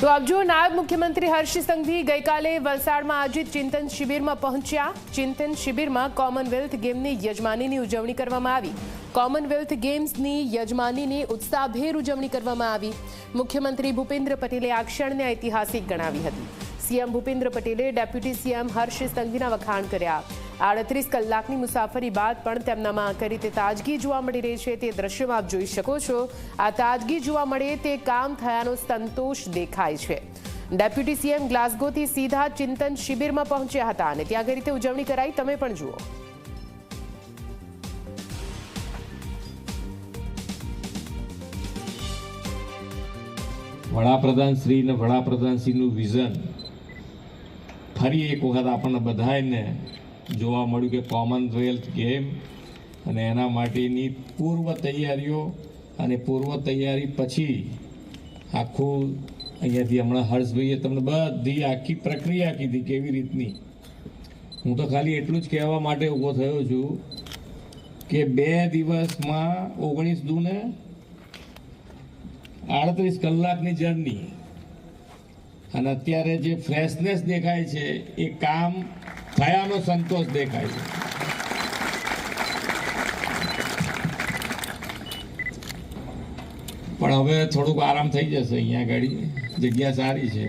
તો આપજો નાયબ મુખ્યમંત્રી હર્ષ સંઘવી ગઈકાલે વલસાડમાં આયોજિત ચિંતન શિબિરમાં પહોંચ્યા. ચિંતન શિબિરમાં કોમનવેલ્થ ગેમની યજમાનીની ઉજવણી કરવામાં આવી. કોમનવેલ્થ ગેમ્સની યજમાનીની ઉત્સાહભેર ઉજવણી કરવામાં આવી. મુખ્યમંત્રી ભૂપેન્દ્ર પટેલે આ ક્ષણને ઐતિહાસિક ગણાવી હતી. સીએમ ભૂપેન્દ્ર પટેલે ડેપ્યુટી સીએમ હર્ષ સંઘવીના વખાણ કર્યા. આડત્રીસ કલાકની મુસાફરી બાદ પણ તેમનામાં કઈ રીતે તાજગી જોવા મળી રહી છે તે દ્રશ્યમાં આપ જોઈ શકો છો. આ તાજગી જોવા મળે તે કામ થયાનો સંતોષ દેખાય છે. ડેપ્યુટી સીએમ ગ્લાસ્ગોથી સીધા ચિંતન શિબિરમાં પહોંચ્યા હતા અને ત્યાં કઈ રીતે ઉજવણી કરાઈ તમે પણ જુઓ. વડાપ્રધાન શ્રી ને વડાપ્રધાન શ્રીનું વિઝન ફરી એક વખત આપણને બધાને જોવા મળ્યું કે કોમનવેલ્થ ગેમ અને એના માટેની પૂર્વ તૈયારીઓ અને પૂર્વ તૈયારી પછી આખું અહીંયાથી હમણાં હર્ષભાઈએ તમને બધી આખી પ્રક્રિયા કીધી કેવી રીતની. હું તો ખાલી એટલું જ કહેવા માટે ઊભો થયો છું કે બે દિવસમાં ઓગણીસ દૂને આડત્રીસ કલાકની જર્ની અને અત્યારે જે ફ્રેશનેસ દેખાય છે, એ કામ થયાનો સંતોષ દેખાય છે. પણ હવે થોડુંક આરામ થઈ જશે અહીંયા આગળ જગ્યા સારી છે.